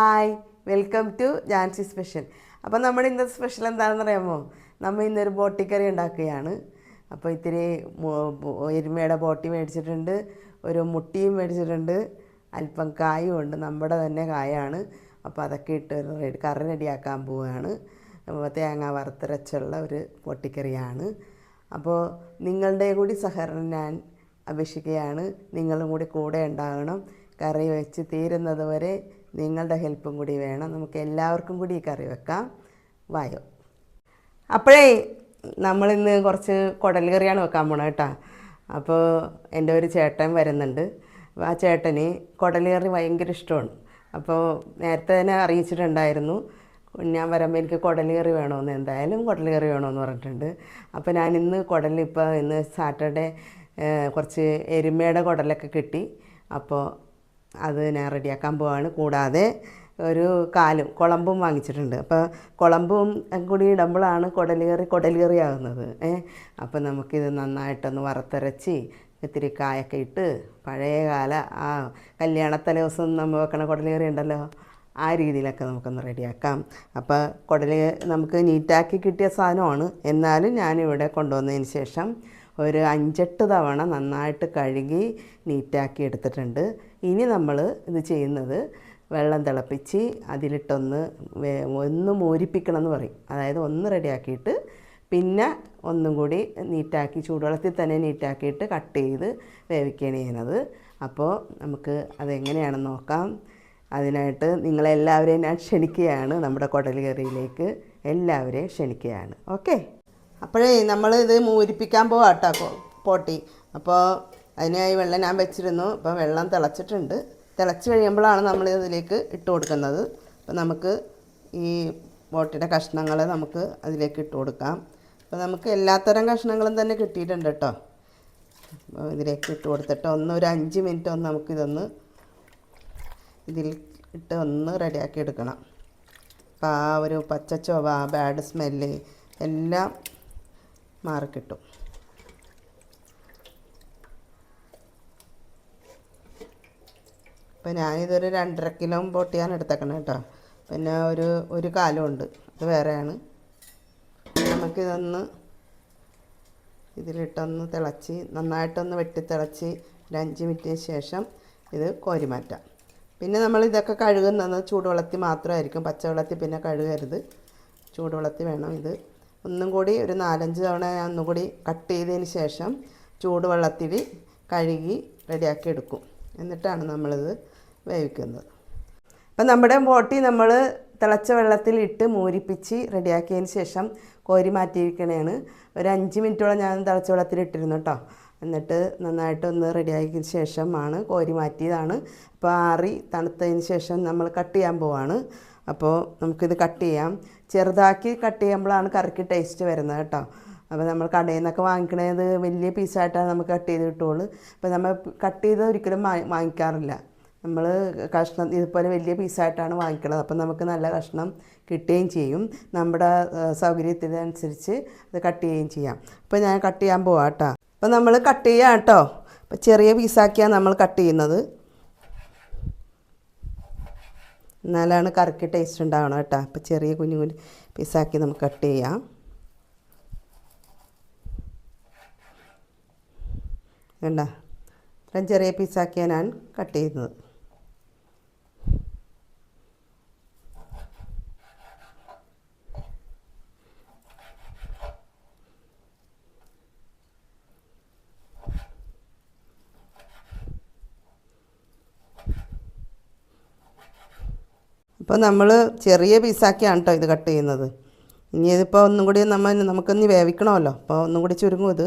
Hi welcome to Jancy special അപ്പോൾ നമ്മുടെ ഇന്നത്തെ സ്പെഷ്യൽ എന്താണെന്ന് അറിയാമോ? നമ്മൾ ഇന്നൊരു ബോട്ടിക്കറി ഉണ്ടാക്കുകയാണ്. അപ്പോൾ ഇത്തിരി എരുമയുടെ ബോട്ടി മേടിച്ചിട്ടുണ്ട് ഒരു മുട്ടിയും മേടിച്ചിട്ടുണ്ട് അല്പം കായും ഉണ്ട് നമ്മുടെ തന്നെ കായാണ്. അപ്പോൾ അതൊക്കെ ഇട്ട് ഒരു കറി റെഡിയാക്കാൻ പോവുകയാണ്. തേങ്ങ വറുത്തരച്ചുള്ള ഒരു പൊട്ടിക്കറിയാണ് അപ്പോൾ നിങ്ങളുടെ കൂടി സഹകരണം ഞാൻ അപേക്ഷിക്കുകയാണ്. നിങ്ങളും കൂടി കൂടെ ഉണ്ടാകണം. കറി വെച്ച് തീരുന്നത് വരെ നിങ്ങളുടെ ഹെൽപ്പും കൂടി വേണം. നമുക്ക് എല്ലാവർക്കും കൂടി ഈ കറി വെക്കാം. വായോ. അപ്പോഴേ നമ്മളിന്ന് കുറച്ച് കുടൽ കറിയാണ് വെക്കാൻ പോണത് കേട്ടോ. അപ്പോൾ എന്റെ ഒരു ചേട്ടൻ വരുന്നുണ്ട്. ആ ചേട്ടന് കുടൽ കറി ഭയങ്കര ഇഷ്ടമാണ്. അപ്പോൾ നേരത്തെ തന്നെ അറിയിച്ചിട്ടുണ്ടായിരുന്നു. ഞാൻ വരുമ്പോൾ എനിക്ക് കുടൽ കറി വേണമെന്ന് എന്തായാലും കുടൽ കറി വേണമെന്ന് പറഞ്ഞിട്ടുണ്ട്. അപ്പോൾ ഞാൻ ഇന്ന് കുടൽ ഇപ്പോൾ ഇന്ന് സാറ്റർഡേ കുറച്ച് എരുമയുടെ കുടലൊക്കെ കിട്ടി. അപ്പോൾ അത് ഞാൻ റെഡിയാക്കാൻ പോവാണ്. കൂടാതെ ഒരു കാലും കുളമ്പും വാങ്ങിച്ചിട്ടുണ്ട്. അപ്പോൾ കുളമ്പും കൂടി ഇടുമ്പോഴാണ് കുടലേറി കുടലേറി ആകുന്നത് ഏ അപ്പോൾ നമുക്കിത് നന്നായിട്ടൊന്ന് വറുത്തരച്ച് ഇത്തിരി കായൊക്കെ ഇട്ട് പഴയ കാല ആ കല്യാണത്തലേ ദിവസം നമ്മൾ വെക്കണ കുടലേറി ഉണ്ടല്ലോ ആ രീതിയിലൊക്കെ നമുക്കൊന്ന് റെഡിയാക്കാം. അപ്പോൾ കുടലി നമുക്ക് നീറ്റാക്കി കിട്ടിയ സാധനമാണ്. എന്നാലും ഞാനിവിടെ കൊണ്ടുവന്നതിന് ശേഷം ഒരു അഞ്ചെട്ട് തവണ നന്നായിട്ട് കഴുകി നീറ്റാക്കി എടുത്തിട്ടുണ്ട്. ഇനി നമ്മൾ ഇത് ചെയ്യുന്നത് വെള്ളം തിളപ്പിച്ച് അതിലിട്ടൊന്ന് ഒന്ന് മോരിപ്പിക്കണം എന്ന് പറയും. അതായത് ഒന്ന് റെഡിയാക്കിയിട്ട് പിന്നെ ഒന്നും കൂടി നീറ്റാക്കി ചൂടുവെള്ളത്തിൽ തന്നെ നീറ്റാക്കിയിട്ട് കട്ട് ചെയ്ത് വേവിക്കുകയാണ് ചെയ്യുന്നത്. അപ്പോൾ നമുക്ക് അതെങ്ങനെയാണെന്ന് നോക്കാം. അതിനായിട്ട് നിങ്ങളെല്ലാവരെയും ഞാൻ ക്ഷണിക്കുകയാണ്. നമ്മുടെ കുടൽ കറിയിലേക്ക് എല്ലാവരെയും ക്ഷണിക്കുകയാണ്. ഓക്കെ? അപ്പോഴേ നമ്മൾ ഇത് മൂരിപ്പിക്കാൻ പോവാട്ടോ പോട്ടി. അപ്പോൾ അതിനായി വെള്ളം ഞാൻ വെച്ചിരുന്നു. അപ്പോൾ വെള്ളം തിളച്ചിട്ടുണ്ട്. തിളച്ച് കഴിയുമ്പോഴാണ് നമ്മൾ ഇതിലേക്ക് ഇട്ട് കൊടുക്കുന്നത്. അപ്പോൾ നമുക്ക് ഈ ബോട്ടിയുടെ കഷ്ണങ്ങൾ നമുക്ക് അതിലേക്ക് ഇട്ട് കൊടുക്കാം. അപ്പോൾ നമുക്ക് എല്ലാത്തരം കഷ്ണങ്ങളും തന്നെ കിട്ടിയിട്ടുണ്ട് കേട്ടോ. അപ്പോൾ ഇതിലേക്ക് ഇട്ട് കൊടുത്തിട്ട് ഒന്ന് ഒരു അഞ്ച് മിനിറ്റ് ഒന്ന് നമുക്കിതൊന്ന് ഇതിൽ ഇട്ട് ഒന്ന് റെഡിയാക്കി എടുക്കണം. അപ്പോൾ ആ ഒരു പച്ച ചൊവ ബാഡ് സ്മെല്ല് എല്ലാം മാറിക്കിട്ടും. അപ്പോൾ ഞാനിതൊരു രണ്ടര കിലോ പൊട്ടിയാണ് എടുത്തേക്കണം കേട്ടോ. പിന്നെ ഒരു ഒരു കാലും ഉണ്ട്. അത് വേറെയാണ്. നമുക്കിതൊന്ന് ഇതിലിട്ടൊന്ന് തിളച്ച് നന്നായിട്ടൊന്ന് വെട്ടി തിളച്ച് ഒരു അഞ്ച് മിനിറ്റിന് ശേഷം ഇത് കോരി മാറ്റാം. പിന്നെ നമ്മൾ ഇതൊക്കെ കഴുകുന്നത് ചൂടുവെള്ളത്തിൽ മാത്രമായിരിക്കും. പച്ചവെള്ളത്തിൽ പിന്നെ കഴുകരുത്. ചൂടുവെള്ളത്തിൽ വേണം ഇത്. ഒന്നും കൂടി ഒരു നാലഞ്ച് തവണ ഞാൻ ഒന്നും കൂടി കട്ട് ചെയ്തതിന് ശേഷം ചൂടുവെള്ളത്തിൽ കഴുകി റെഡിയാക്കി എടുക്കും. എന്നിട്ടാണ് നമ്മളിത് വേവിക്കുന്നത്. അപ്പം നമ്മുടെ ബോട്ടി നമ്മൾ തിളച്ച വെള്ളത്തിൽ ഇട്ട് മൂരിപ്പിച്ച് റെഡിയാക്കിയതിന് ശേഷം കോരി മാറ്റിയിരിക്കണേണ്. ഒരു അഞ്ച് മിനിറ്റോളം ഞാൻ തിളച്ച വെള്ളത്തിൽ ഇട്ടിരുന്നു കേട്ടോ എന്നിട്ട് നന്നായിട്ടൊന്ന് റെഡിയാക്കിയതിന് ശേഷമാണ് കോരി മാറ്റിയതാണ്. അപ്പോൾ ആറി തണുത്തതിന് ശേഷം നമ്മൾ കട്ട് ചെയ്യാൻ പോവാണ്. അപ്പോൾ നമുക്കിത് കട്ട് ചെയ്യാം. ചെറുതാക്കി കട്ട് ചെയ്യുമ്പോഴാണ് കറിക്ക് ടേസ്റ്റ് വരുന്നത് കേട്ടോ. അപ്പോൾ നമ്മൾ കടയിൽ നിന്നൊക്കെ വാങ്ങിക്കണത് വലിയ പീസായിട്ടാണ് നമുക്ക് കട്ട് ചെയ്ത് കിട്ടുള്ളൂ അപ്പോൾ നമ്മൾ കട്ട് ചെയ്ത് ഒരിക്കലും വാങ്ങിക്കാറില്ല. നമ്മൾ കഷ്ണം ഇതുപോലെ വലിയ പീസായിട്ടാണ് വാങ്ങിക്കണത്. അപ്പം നമുക്ക് നല്ല കഷ്ണം കിട്ടുകയും ചെയ്യും. നമ്മുടെ സൗകര്യത്തിനനുസരിച്ച് അത് കട്ട് ചെയ്യുകയും ചെയ്യാം. അപ്പോൾ ഞാൻ കട്ട് ചെയ്യാൻ പോവാം കേട്ടോ. അപ്പോൾ നമ്മൾ കട്ട് ചെയ്യാം കേട്ടോ. അപ്പോൾ ചെറിയ പീസാക്കിയാണ് നമ്മൾ കട്ട് ചെയ്യുന്നത്. എന്നാലാണ് കറിക്ക് ടേസ്റ്റ് ഉണ്ടാവണം കേട്ടോ. അപ്പോൾ ചെറിയ കുഞ്ഞു കുഞ്ഞു പീസാക്കി നമുക്ക് കട്ട് ചെയ്യാം. വേണ്ട ഇത്രയും ചെറിയ പീസാക്കിയാണ് ഞാൻ കട്ട് ചെയ്യുന്നത്. അപ്പോൾ നമ്മൾ ചെറിയ പീസാക്കിയാണ് കേട്ടോ ഇത് കട്ട് ചെയ്യുന്നത്. ഇനി ഇതിപ്പോൾ ഒന്നും കൂടി നമ്മൾ നമുക്കൊന്ന് വേവിക്കണമല്ലോ. അപ്പോൾ ഒന്നും കൂടി ചുരുങ്ങും ഇത്.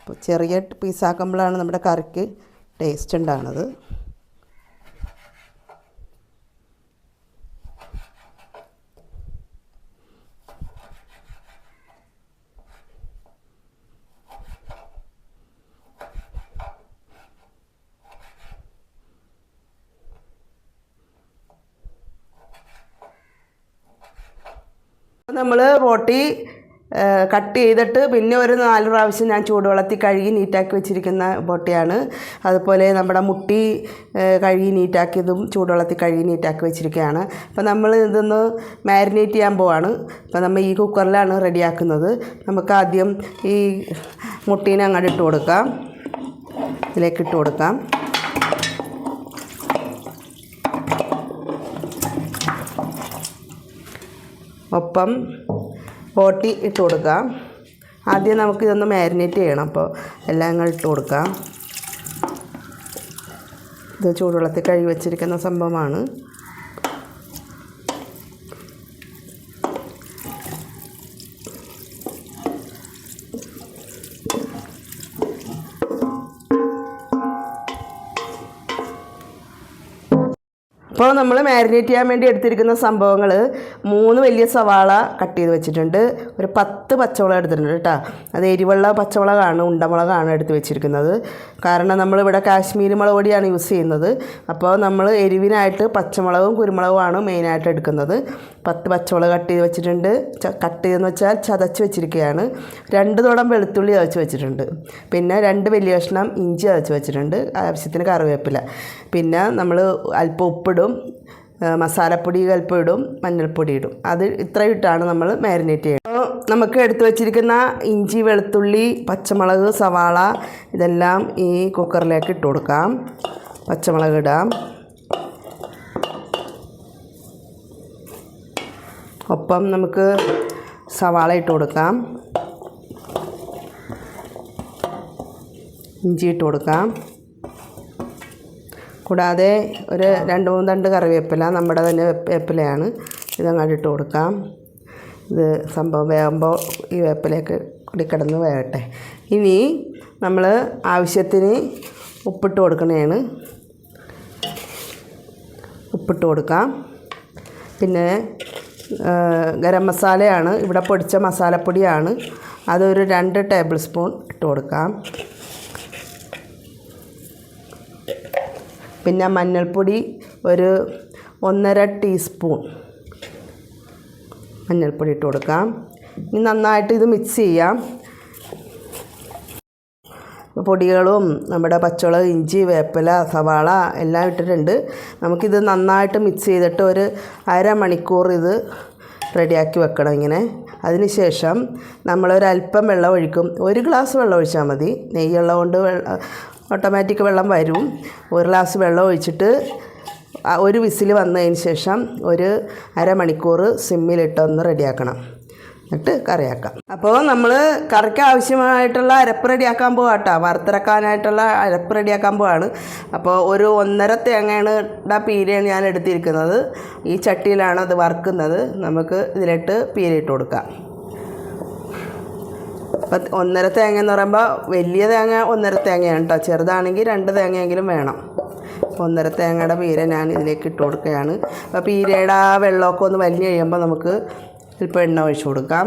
അപ്പോൾ ചെറിയ പീസാക്കുമ്പോഴാണ് നമ്മുടെ കറിക്ക് ടേസ്റ്റ് ഉണ്ടാകുന്നത്. നമ്മൾ ബോട്ടി കട്ട് ചെയ്തിട്ട് പിന്നെ ഒരു നാല് പ്രാവശ്യം ഞാൻ ചൂടുവെള്ളത്തിൽ കഴുകി നീറ്റാക്കി വെച്ചിരിക്കുന്ന ബോട്ടിയാണ്. അതുപോലെ നമ്മുടെ മുട്ടി കഴുകി നീറ്റാക്കിയതും ചൂടുവെള്ളത്തിൽ കഴുകി നീറ്റാക്കി വെച്ചിരിക്കുകയാണ്. അപ്പോൾ നമ്മൾ ഇതൊന്ന് മാരിനേറ്റ് ചെയ്യാൻ പോവാണ്. അപ്പോൾ നമ്മൾ ഈ കുക്കറിലാണ് റെഡിയാക്കുന്നത്. നമുക്ക് ആദ്യം ഈ മുട്ടീനെ അങ്ങോട്ട് ഇട്ട് കൊടുക്കാം. ഇതിലേക്ക് ഇട്ട് കൊടുക്കാം. ഒപ്പം ഓട്ടി ഇട്ട് കൊടുക്കാം ആദ്യം നമുക്ക് ഇതൊന്ന് മാരിനേറ്റ് ചെയ്യണം. അപ്പോൾ എല്ലാം കൂടെ ഇട്ട് കൊടുക്കാം ഇത് ചൂടുവെള്ളത്തിൽ കഴുകി വെച്ചിരിക്കുന്ന സംഭവമാണ്. അപ്പോൾ നമ്മൾ മാരിനേറ്റ് ചെയ്യാൻ വേണ്ടി എടുത്തിരിക്കുന്ന സംഭവങ്ങൾ മൂന്ന് വലിയ സവാള കട്ട് ചെയ്ത് വെച്ചിട്ടുണ്ട്. ഒരു പത്ത് പച്ചമുളക് എടുത്തിട്ടുണ്ട് കേട്ടോ. അത് എരിവുള്ള പച്ചമുളകാണ് ഉണ്ടമുളകാണ് എടുത്ത് വെച്ചിരിക്കുന്നത്. കാരണം നമ്മളിവിടെ കാശ്മീരി മുളക് പൊടിയാണ് യൂസ് ചെയ്യുന്നത്. അപ്പോൾ നമ്മൾ എരിവിനായിട്ട് പച്ചമുളകും കുരുമുളകുമാണ് മെയിനായിട്ട് എടുക്കുന്നത്. പത്ത് പച്ചമുളക് കട്ട് ചെയ്ത് വെച്ചിട്ടുണ്ട്. കട്ട് ചെയ്തെന്ന് വെച്ചാൽ ചതച്ച് വെച്ചിരിക്കുകയാണ്. രണ്ട് തുടം വെളുത്തുള്ളി ചതച്ച് വെച്ചിട്ടുണ്ട്. പിന്നെ രണ്ട് വലിയ കഷ്ണം ഇഞ്ചി ചതച്ച് വെച്ചിട്ടുണ്ട്. ആവശ്യത്തിന് കറിവേപ്പില. പിന്നെ നമ്മൾ അല്പം ഉപ്പിടും. ആ, മസാലപ്പൊടി അല്പം ഇടും മഞ്ഞൾപ്പൊടി ഇടും അത് ഇത്രയും ഇട്ടാണ് നമ്മൾ മാരിനേറ്റ് ചെയ്യുന്നത്. നമുക്ക് എടുത്തു വെച്ചിരിക്കുന്ന ഇഞ്ചി വെളുത്തുള്ളി പച്ചമുളക് സവാള ഇതെല്ലാം ഈ കുക്കറിലേക്ക് ഇട്ട് കൊടുക്കാം. പച്ചമുളക് ഇടാം. ഒപ്പം നമുക്ക് സവാള ഇട്ട് കൊടുക്കാം. ഇഞ്ചി ഇട്ട് കൊടുക്കാം. കൂടാതെ ഒരു രണ്ട് മൂന്ന് തണ്ട് കറിവേപ്പില നമ്മുടെ തന്നെ വേപ്പിലയാണ്. ഇതങ്ങോട്ട് ഇട്ട് കൊടുക്കാം. ഇത് സംഭവം വേകുമ്പോൾ ഈ വേപ്പിലയൊക്കെ കൂടി കിടന്ന് വേകട്ടെ ഇനി നമ്മൾ ആവശ്യത്തിന് ഉപ്പിട്ട് കൊടുക്കണതാണ് ഉപ്പിട്ട് കൊടുക്കാം. പിന്നെ ഗരം മസാലയാണ്. ഇവിടെ പൊടിച്ച മസാലപ്പൊടിയാണ്. അതൊരു രണ്ട് ടേബിൾ സ്പൂൺ ഇട്ട് കൊടുക്കാം. പിന്നെ മഞ്ഞൾപ്പൊടി ഒരു ഒന്നര ടീസ്പൂൺ മഞ്ഞൾപ്പൊടി ഇട്ട് കൊടുക്കാം. ഇനി നന്നായിട്ട് ഇത് മിക്സ് ചെയ്യാം. പൊടികളും നമ്മുടെ പച്ചമുളക് ഇഞ്ചി വേപ്പില സവാള എല്ലാം ഇട്ടിട്ടുണ്ട്. നമുക്കിത് നന്നായിട്ട് മിക്സ് ചെയ്തിട്ട് ഒരു അരമണിക്കൂർ ഇത് റെഡിയാക്കി വെക്കണം ഇങ്ങനെ. അതിനുശേഷം നമ്മളൊരല്പം വെള്ളം ഒഴിക്കും. ഒരു ഗ്ലാസ് വെള്ളം ഒഴിച്ചാൽ മതി. നെയ്യുള്ളത് കൊണ്ട് വെള്ളം ഓട്ടോമാറ്റിക് വെള്ളം വരും. ഒരു ഗ്ലാസ് വെള്ളം ഒഴിച്ചിട്ട് ഒരു വിസിൽ വന്നതിന് ശേഷം ഒരു അരമണിക്കൂർ സിമ്മിലിട്ടൊന്ന് റെഡിയാക്കണം. എന്നിട്ട് കറിയാക്കാം. അപ്പോൾ നമ്മൾ കറിക്ക് ആവശ്യമായിട്ടുള്ള അരപ്പ് റെഡിയാക്കാൻ പോവാം കേട്ടോ വറുത്തിറക്കാനായിട്ടുള്ള അരപ്പ് റെഡിയാക്കാൻ പോവാണ്. അപ്പോൾ ഒരു ഒന്നര തേങ്ങയാണ് പീരയാണ് ഞാൻ എടുത്തിരിക്കുന്നത്. ഈ ചട്ടിയിലാണ് അത് വറുക്കുന്നത്. നമുക്ക് ഇതിലിട്ട് പീരയിട്ട് കൊടുക്കാം. അപ്പം ഒന്നര തേങ്ങ എന്ന് പറയുമ്പോൾ വലിയ തേങ്ങ ഒന്നര തേങ്ങയാണ് കേട്ടോ ചെറുതാണെങ്കിൽ രണ്ട് തേങ്ങയെങ്കിലും വേണം. ഒന്നര തേങ്ങയുടെ പീര ഞാൻ ഇതിലേക്ക് ഇട്ട് കൊടുക്കുകയാണ്. അപ്പോൾ പീരയുടെ ആ വെള്ളമൊക്കെ ഒന്ന് വലിയ കഴിയുമ്പോൾ നമുക്ക് ഇപ്പോൾ എണ്ണ ഒഴിച്ചു കൊടുക്കാം.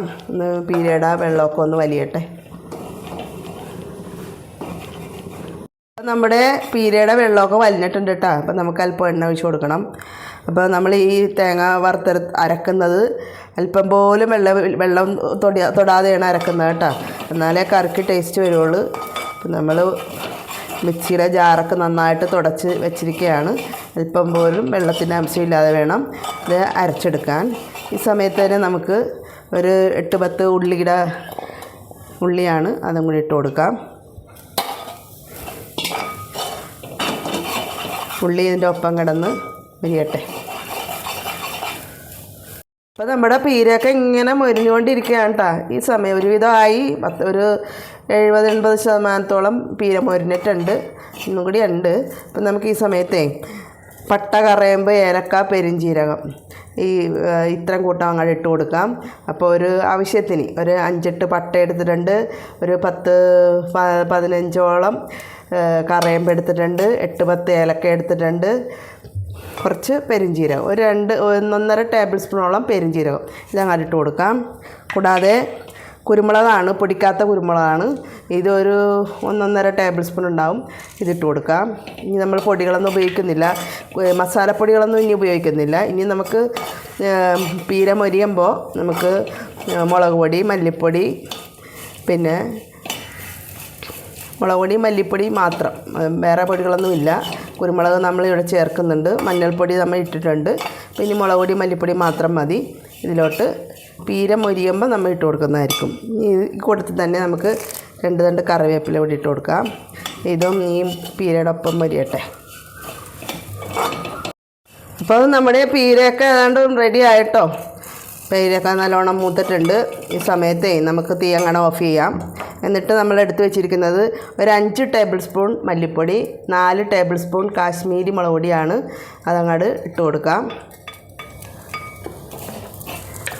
പീരയുടെ ആ വെള്ളമൊക്കെ ഒന്ന് വലിയട്ടെ. നമ്മുടെ പീരയുടെ വെള്ളമൊക്കെ വലിഞ്ഞിട്ടുണ്ട് കേട്ടോ. അപ്പോൾ നമുക്ക് അല്പം എണ്ണ ഒഴിച്ച് കൊടുക്കണം. അപ്പോൾ നമ്മൾ ഈ തേങ്ങ വറുത്തെടു അരക്കുന്നത് അല്പം പോലും വെള്ളം വെള്ളം തൊടി തൊടാതെയാണ് അരക്കുന്നത് കേട്ടോ. എന്നാലേ കറിക്ക് ടേസ്റ്റ് വരുള്ളൂ അപ്പം നമ്മൾ മിക്സിയുടെ ജാറൊക്കെ നന്നായിട്ട് തുടച്ച് വെച്ചിരിക്കുകയാണ് അല്പം പോലും വെള്ളത്തിന്റെ അംശമില്ലാതെ വേണം ഇത് അരച്ചെടുക്കാൻ. ഈ സമയത്ത് തന്നെ നമുക്ക് ഒരു എട്ട് പത്ത് ഉള്ളിയുടെ ഉള്ളിയാണ് അതും കൂടി ഇട്ട് കൊടുക്കാം. ഉള്ളി ഇതിന്റെ ഒപ്പം കിടന്ന് വിരിയട്ടെ. അപ്പോൾ നമ്മുടെ പീരയൊക്കെ ഇങ്ങനെ മൊരിഞ്ഞുകൊണ്ടിരിക്കുകയാണ് കേട്ടോ ഈ സമയം ഒരുവിധമായി പത്ത് ഒരു എഴുപത് എൺപത് ശതമാനത്തോളം പീര മൊരിഞ്ഞിട്ടുണ്ട്. ഇന്നും കൂടി ഉണ്ട്. അപ്പം നമുക്ക് ഈ സമയത്തേ പട്ട കറയുമ്പോൾ ഏലക്ക പെരിഞ്ചീരകം ഈ ഇത്രയും കൂട്ടം അങ്ങോട്ട് ഇട്ട് കൊടുക്കാം. അപ്പോൾ ഒരു ആവശ്യത്തിന് ഒരു അഞ്ചെട്ട് പട്ട എടുത്തിട്ടുണ്ട്. ഒരു പത്ത് പതിനഞ്ചോളം കറയമ്പ് എടുത്തിട്ടുണ്ട് എട്ട് പത്ത് ഏലക്ക എടുത്തിട്ടുണ്ട്. കുറച്ച് പെരിഞ്ചീരകം. ഒരു രണ്ട് ഒന്നൊന്നര ടേബിൾ സ്പൂണോളം പെരിഞ്ചീരകം ഇതങ്ങനെ ഇട്ട് കൊടുക്കാം. കൂടാതെ കുരുമുളകാണ് പൊടിക്കാത്ത കുരുമുളകാണ്. ഇതൊരു ഒന്നൊന്നര ടേബിൾ സ്പൂൺ ഉണ്ടാവും. ഇതിട്ട് കൊടുക്കാം. ഇനി നമ്മൾ പൊടികളൊന്നും ഉപയോഗിക്കുന്നില്ല. മസാലപ്പൊടികളൊന്നും ഇനി ഉപയോഗിക്കുന്നില്ല. ഇനി നമുക്ക് പീര മൊരിയുമ്പോൾ നമുക്ക് മുളക് പൊടി മല്ലിപ്പൊടി പിന്നെ മുളക് പൊടി മല്ലിപ്പൊടി മാത്രം. വേറെ പൊടികളൊന്നുമില്ല കുരുമുളക് നമ്മൾ ഇവിടെ ചേർക്കുന്നുണ്ട്. മഞ്ഞൾപ്പൊടി നമ്മൾ ഇട്ടിട്ടുണ്ട്. പിന്നെ മുളക് പൊടി മല്ലിപ്പൊടി മാത്രം മതി. ഇതിലോട്ട് പീര മൊരിയുമ്പോൾ നമ്മൾ ഇട്ട് കൊടുക്കുന്നതായിരിക്കും. ഈ കൂട്ടത്തിൽ തന്നെ നമുക്ക് രണ്ട് രണ്ട് കറിവേപ്പില കൂടി ഇട്ട് കൊടുക്കാം. ഇതും ഈ പീരയുടെ ഒപ്പം മൊരിയട്ടെ. അപ്പോൾ നമ്മുടെ പീരയൊക്കെ ഏതാണ്ട് റെഡി ആയിട്ടോ? പീരയൊക്കെ നല്ലോണം മൂത്തിട്ടുണ്ട്. ഈ സമയത്തേ നമുക്ക് തീ അങ്ങനെ ഓഫ് ചെയ്യാം. എന്നിട്ട് നമ്മൾ എടുത്തു വെച്ചിരിക്കുന്നത് ഒരു അഞ്ച് ടേബിൾ സ്പൂൺ മല്ലിപ്പൊടി നാല് ടേബിൾ സ്പൂൺ കാശ്മീരി മുളക് പൊടിയാണ്. അതങ്ങോട്ട് ഇട്ട് കൊടുക്കാം.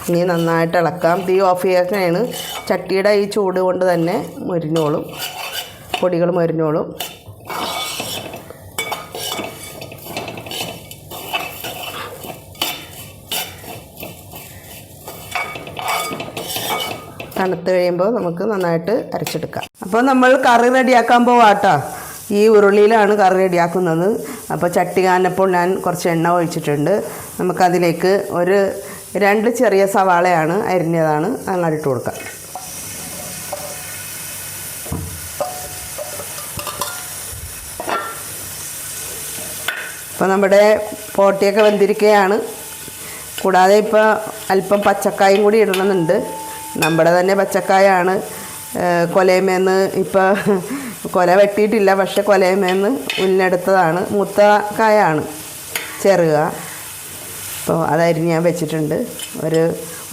ഇനി നന്നായിട്ട് ഇളക്കാം. തീ ഓഫ് ചെയ്യാനാണ്. ചട്ടിയുടെ ഈ ചൂട് കൊണ്ട് തന്നെ മുരിഞ്ഞോളും പൊടികൾ മൊരിഞ്ഞോളും. തണുത്ത് കഴിയുമ്പോൾ നമുക്ക് നന്നായിട്ട് അരച്ചെടുക്കാം. അപ്പോൾ നമ്മൾ കറി റെഡിയാക്കാൻ പോവാട്ടോ. ഈ ഉരുളിയിലാണ് കറി റെഡിയാക്കുന്നത്. അപ്പോൾ ചട്ടി കാനപ്പോൾ ഞാൻ കുറച്ച് എണ്ണ ഒഴിച്ചിട്ടുണ്ട്. നമുക്കതിലേക്ക് ഒരു രണ്ട് ചെറിയ സവാളയാണ് അരിഞ്ഞതാണ് അങ്ങോട്ടിട്ട് കൊടുക്കാം. അപ്പോൾ നമ്മുടെ പോട്ടിയൊക്കെ വെന്തിരിക്കുകയാണ് കൂടാതെ ഇപ്പോൾ അല്പം പച്ചക്കായും കൂടി ഇടണമെന്നുണ്ട്. നമ്മുടെ തന്നെ പച്ചക്കായാണ്. കൊലയമേന്ന് ഇപ്പോൾ കൊല വെട്ടിയിട്ടില്ല പക്ഷെ കൊലയമേന്ന് ഉന്നെടുത്തതാണ് മുത്ത കായാണ് ചെറുക. അപ്പോൾ അതരിഞ്ഞ് ഞാൻ വെച്ചിട്ടുണ്ട്. ഒരു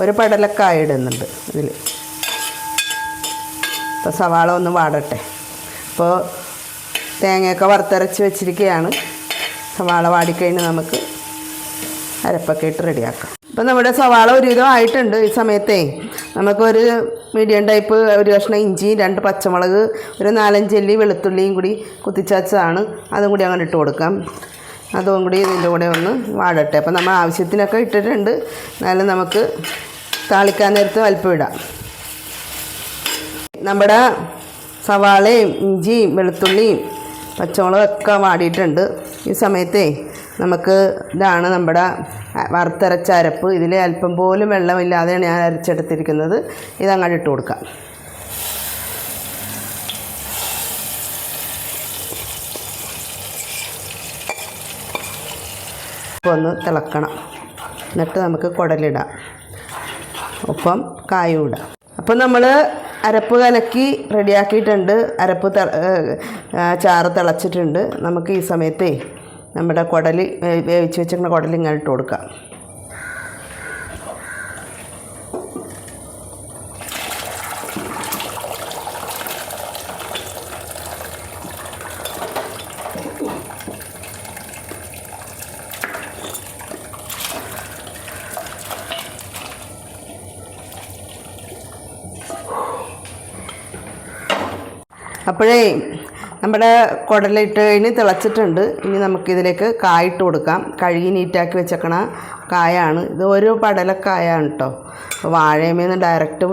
ഒരു പടലക്കായ ഇടുന്നുണ്ട് ഇതിൽ ഇപ്പോൾ സവാള ഒന്ന് വാടട്ടെ. അപ്പോൾ തേങ്ങയൊക്കെ വറുത്തരച്ച് വെച്ചിരിക്കുകയാണ് സവാള വാടിക്കഴിഞ്ഞ് നമുക്ക് അരപ്പൊക്കെ ഇട്ട് റെഡിയാക്കാം. ഇപ്പം നമ്മുടെ സവാള ഒരുവിധം ആയിട്ടുണ്ട് ഈ സമയത്തേ. നമുക്കൊരു മീഡിയം ടൈപ്പ് ഒരു കഷ്ണം ഇഞ്ചി രണ്ട് പച്ചമുളക് ഒരു നാലഞ്ചല്ലി വെളുത്തുള്ളിയും കൂടി കുത്തിച്ചതാണ് അതും കൂടി അങ്ങനെ ഇട്ട് കൊടുക്കാം. അതും കൂടി ഇതിന്റെ കൂടെ ഒന്ന് വാടട്ടെ. അപ്പം നമ്മൾ ആവശ്യത്തിനൊക്കെ ഇട്ടിട്ടുണ്ട്. എന്നാലും നമുക്ക് താളിക്കാൻ നേരത്ത് അല്പം ഇടാം നമ്മുടെ സവാളയും ഇഞ്ചിയും വെളുത്തുള്ളിയും പച്ചമുളകൊക്കെ വാടിയിട്ടുണ്ട് ഈ സമയത്തേ. നമുക്ക് ഇതാണ് നമ്മുടെ വറുത്തരച്ച അരപ്പ് ഇതിൽ അല്പം പോലും വെള്ളമില്ലാതെയാണ് ഞാൻ അരച്ചെടുത്തിരിക്കുന്നത്. ഇതങ്ങോട്ട് ഇട്ട് കൊടുക്കാം. ഇപ്പോൾ ഒന്ന് തിളക്കണം. എന്നിട്ട് നമുക്ക് കുടലിടാം. ഒപ്പം കായും ഇടാം. അപ്പോൾ നമ്മൾ അരപ്പ് കലക്കി റെഡിയാക്കിയിട്ടുണ്ട്. അരപ്പ് ചാറ് തിളച്ചിട്ടുണ്ട്. നമുക്ക് ഈ സമയത്തേ നമ്മുടെ കുടൽ വേവിച്ച് വെച്ചിരുന്ന കുടൽ ഇങ്ങനെ ഇട്ട് കൊടുക്കാം അപ്പോഴേ നമ്മുടെ കുടലിട്ട് കഴിഞ്ഞ് തിളച്ചിട്ടുണ്ട്. ഇനി നമുക്കിതിലേക്ക് കായിട്ട് കൊടുക്കാം. കഴുകി നീറ്റാക്കി വെച്ചേക്കണ കായാണ്. ഇത് ഒരു പടലക്കായാണ് കേട്ടോ അപ്പോൾ വാഴയമേന്ന് ഡയറക്റ്റ്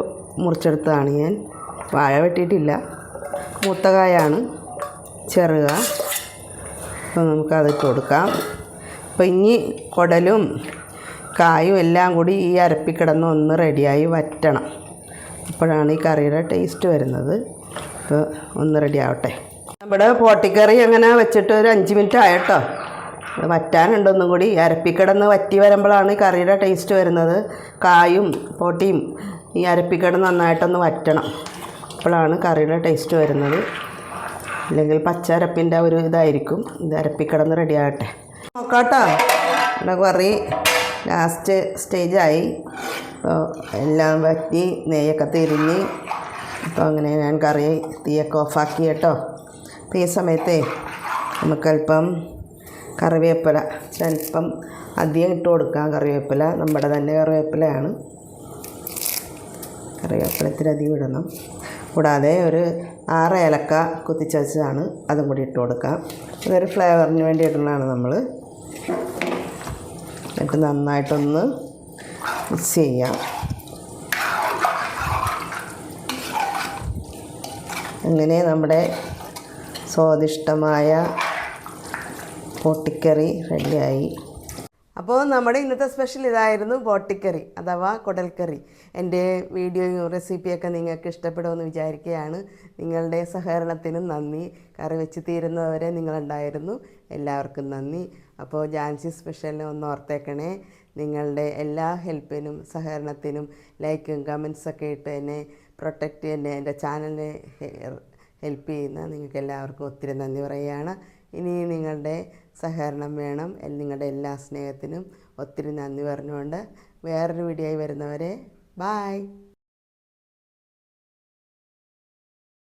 മുറിച്ചെടുത്തതാണ് ഞാൻ. വാഴ വെട്ടിയിട്ടില്ല. മൂത്ത കായാണ്. ചെറുക. അപ്പോൾ നമുക്കതിട്ട് കൊടുക്കാം. അപ്പോൾ ഇനി കുടലും കായും എല്ലാം കൂടി ഈ അരപ്പി കിടന്ന് ഒന്ന് റെഡിയായി വറ്റണം. അപ്പോഴാണ് ഈ കറിയുടെ ടേസ്റ്റ് വരുന്നത്. അപ്പോൾ ഒന്ന് റെഡി ആവട്ടെ നമ്മുടെ പോട്ടിക്കറി അങ്ങനെ വെച്ചിട്ട് ഒരു അഞ്ച് മിനിറ്റ് ആയട്ടോ. വറ്റാനുണ്ട് ഒന്നും കൂടി. അരപ്പിക്കിടന്ന് വറ്റി വരുമ്പോഴാണ് കറിയുടെ ടേസ്റ്റ് വരുന്നത്. കായും പോട്ടിയും ഈ അരപ്പിക്കിടന്ന് നന്നായിട്ടൊന്ന് വറ്റണം. അപ്പോഴാണ് കറിയുടെ ടേസ്റ്റ് വരുന്നത്. അല്ലെങ്കിൽ പച്ച അരപ്പിന്റെ ഒരു ഇതായിരിക്കും. ഇത് അരപ്പിക്കിടന്ന് റെഡി ആകട്ടെ. നോക്കാട്ടോ. ഇവിടെ കറി ലാസ്റ്റ് സ്റ്റേജായി അപ്പോൾ എല്ലാം വറ്റി നെയ്യൊക്കെ തിരിഞ്ഞ്. അപ്പോൾ അങ്ങനെ ഞാൻ കറി തീയൊക്കെ ഓഫാക്കി കേട്ടോ. അപ്പോൾ ഈ സമയത്തെ നമുക്കല്പം കറിവേപ്പില അല്പം അധികം ഇട്ട് കൊടുക്കാം. കറിവേപ്പില നമ്മുടെ തന്നെ കറിവേപ്പിലയാണ്. കറിവേപ്പിലത്തിലധികം ഇടണം. കൂടാതെ ഒരു ആറ് ഏലക്ക കുത്തിച്ചതാണ് അതും കൂടി ഇട്ട് കൊടുക്കാം. ഇതൊരു ഫ്ലേവറിന് വേണ്ടി ഇടുന്നതാണ് നമ്മൾ എന്നിട്ട് നന്നായിട്ടൊന്ന് മിക്സ് ചെയ്യാം. അങ്ങനെ നമ്മുടെ സ്വാദിഷ്ടമായ പൊട്ടിക്കറി റെഡിയായി. അപ്പോൾ നമ്മുടെ ഇന്നത്തെ സ്പെഷ്യൽ ഇതായിരുന്നു ബോട്ടിക്കറി അഥവാ കുടൽക്കറി. എന്റെ വീഡിയോയും റെസിപ്പിയൊക്കെ നിങ്ങൾക്ക് ഇഷ്ടപ്പെടുമെന്ന് വിചാരിക്കുകയാണ്. നിങ്ങളുടെ സഹകരണത്തിനും നന്ദി. കറി വെച്ച് തീരുന്നവരെ നിങ്ങളുണ്ടായിരുന്നു. എല്ലാവർക്കും നന്ദി. അപ്പോൾ ജാൻസി സ്പെഷ്യലിനെ ഒന്ന് ഓർത്തേക്കണേ. നിങ്ങളുടെ എല്ലാ ഹെൽപ്പിനും സഹകരണത്തിനും ലൈക്കും കമൻസൊക്കെ ഇട്ട് എന്നെ പ്രൊട്ടക്റ്റ് എന്നെ എന്റെ ചാനലിനെ ഹെൽപ്പ് ചെയ്യുന്ന നിങ്ങൾക്ക് എല്ലാവർക്കും ഒത്തിരി നന്ദി പറയുകയാണ്. ഇനി നിങ്ങളുടെ സഹകരണം വേണം. നിങ്ങളുടെ എല്ലാ സ്നേഹത്തിനും ഒത്തിരി നന്ദി പറഞ്ഞുകൊണ്ട് വേറൊരു വീഡിയോ ആയി വരുന്നവരെ ബായ്